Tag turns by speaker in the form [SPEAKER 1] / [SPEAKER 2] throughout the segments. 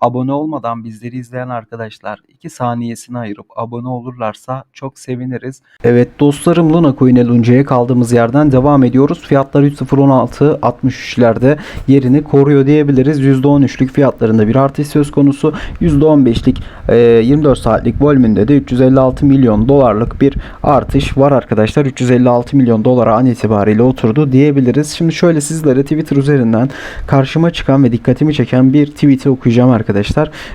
[SPEAKER 1] Abone olmadan bizleri izleyen arkadaşlar 2 saniyesini ayırıp abone olurlarsa çok seviniriz. Evet dostlarım Luna Coin'e Lunce'ye kaldığımız yerden devam ediyoruz. Fiyatlar 3.016 63'lerde yerini koruyor diyebiliriz. %13'lük fiyatlarında bir artış söz konusu. %15'lik e, 24 saatlik volümünde de 356 milyon dolarlık bir artış var arkadaşlar. 356 milyon dolara an itibariyle oturdu diyebiliriz. Şimdi şöyle sizlere Twitter üzerinden karşıma çıkan ve dikkatimi çeken bir tweet'i okuyacağım arkadaşlar.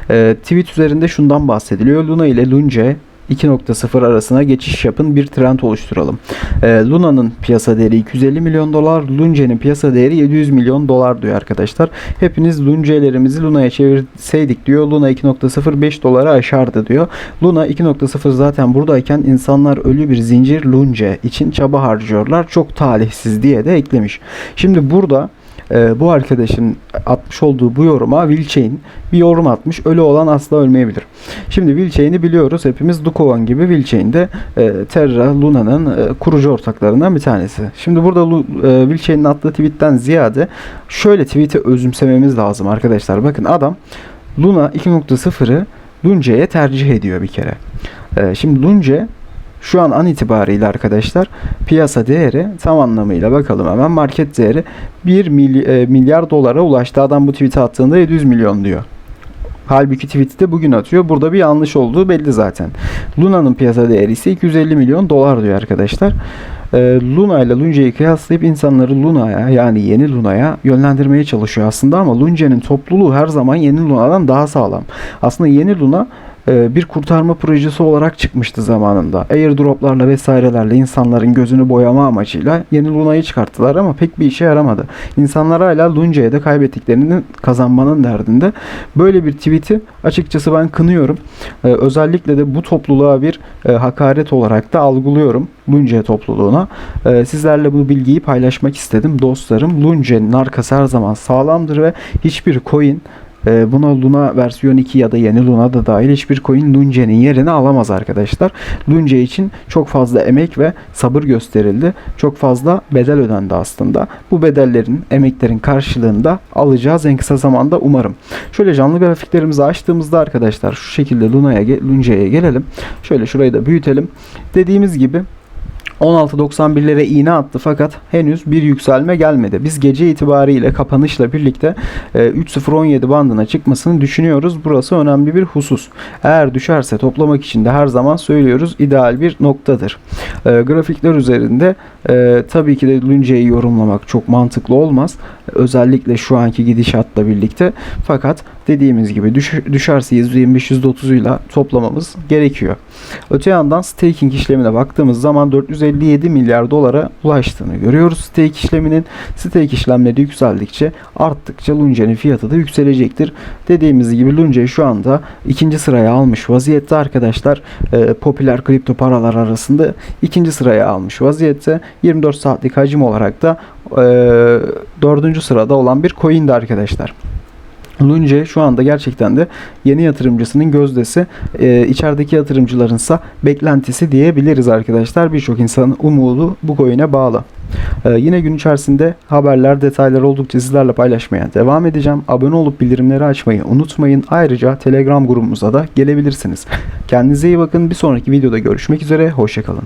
[SPEAKER 1] Ee, tweet üzerinde şundan bahsediliyor. Luna ile Lunce 2.0 arasına geçiş yapın bir trend oluşturalım. Ee, Luna'nın piyasa değeri 250 milyon dolar, Lunce'nin piyasa değeri 700 milyon dolar diyor arkadaşlar. Hepiniz Lunce'lerimizi Luna'ya çevirseydik diyor. Luna 2.0 5 dolara aşardı diyor. Luna 2.0 zaten buradayken insanlar ölü bir zincir Lunce için çaba harcıyorlar. Çok talihsiz diye de eklemiş. Şimdi burada e, bu arkadaşın atmış olduğu bu yoruma Wilchain bir yorum atmış. Ölü olan asla ölmeyebilir. Şimdi Wilchain'i biliyoruz. Hepimiz Dukovan gibi Wilchain de e, Terra Luna'nın e, kurucu ortaklarından bir tanesi. Şimdi burada e, Wilchain'in attığı tweetten ziyade şöyle tweet'i özümsememiz lazım arkadaşlar. Bakın adam Luna 2.0'ı Lunce'ye tercih ediyor bir kere. E, şimdi Lunce şu an an itibariyle arkadaşlar piyasa değeri tam anlamıyla bakalım hemen market değeri 1 mily- e, milyar dolara ulaştı. Adam bu tweet'i attığında 700 milyon diyor. Halbuki tweet'i de bugün atıyor. Burada bir yanlış olduğu belli zaten. Luna'nın piyasa değeri ise 250 milyon dolar diyor arkadaşlar. Ee, Luna ile Lunce'yi kıyaslayıp insanları Luna'ya yani yeni Luna'ya yönlendirmeye çalışıyor aslında ama Lunce'nin topluluğu her zaman yeni Luna'dan daha sağlam. Aslında yeni Luna e, bir kurtarma projesi olarak çıkmıştı zamanında. Airdroplarla vesairelerle insanların gözünü boyama amacıyla yeni Luna'yı çıkarttılar ama pek bir işe yaramadı. İnsanlar hala Lunce'ye de kaybettiklerini kazanmanın derdinde. Böyle bir tweet'i açıkçası ben kınıyorum. E, özellikle de bu topluluğa bir e, hakaret olarak da algılıyorum. Lunce topluluğuna. E, sizlerle bu bilgiyi paylaşmak istedim dostlarım. Lunce'nin arkası her zaman sağlamdır ve hiçbir coin e, buna Luna versiyon 2 ya da yeni Luna da dahil hiçbir coin Lunce'nin yerini alamaz arkadaşlar. Lunce için çok fazla emek ve sabır gösterildi. Çok fazla bedel ödendi aslında. Bu bedellerin, emeklerin karşılığında alacağız en kısa zamanda umarım. Şöyle canlı grafiklerimizi açtığımızda arkadaşlar şu şekilde Luna'ya, ge- Lunce'ye gelelim. Şöyle şurayı da büyütelim. Dediğimiz gibi 16.91'lere iğne attı fakat henüz bir yükselme gelmedi. Biz gece itibariyle kapanışla birlikte e, 3.017 bandına çıkmasını düşünüyoruz. Burası önemli bir husus. Eğer düşerse toplamak için de her zaman söylüyoruz ideal bir noktadır. E, grafikler üzerinde e, tabii ki de Lunce'yi yorumlamak çok mantıklı olmaz. Özellikle şu anki gidişatla birlikte. Fakat dediğimiz gibi düş, düşerse 125-130 ile toplamamız gerekiyor. Öte yandan staking işlemine baktığımız zaman 457 milyar dolara ulaştığını görüyoruz. Stake işleminin stake işlemleri yükseldikçe arttıkça Lunce'nin fiyatı da yükselecektir. Dediğimiz gibi Lunce şu anda ikinci sıraya almış vaziyette arkadaşlar. Ee, popüler kripto paralar arasında ikinci sıraya almış vaziyette. 24 saatlik hacim olarak da e, dördüncü sırada olan bir coin'di arkadaşlar. Lunce şu anda gerçekten de yeni yatırımcısının gözdesi, e, içerideki yatırımcılarınsa beklentisi diyebiliriz arkadaşlar. Birçok insanın umudu bu coin'e bağlı. E, yine gün içerisinde haberler, detaylar oldukça sizlerle paylaşmaya devam edeceğim. Abone olup bildirimleri açmayı unutmayın. Ayrıca Telegram grubumuza da gelebilirsiniz. Kendinize iyi bakın. Bir sonraki videoda görüşmek üzere. Hoşçakalın.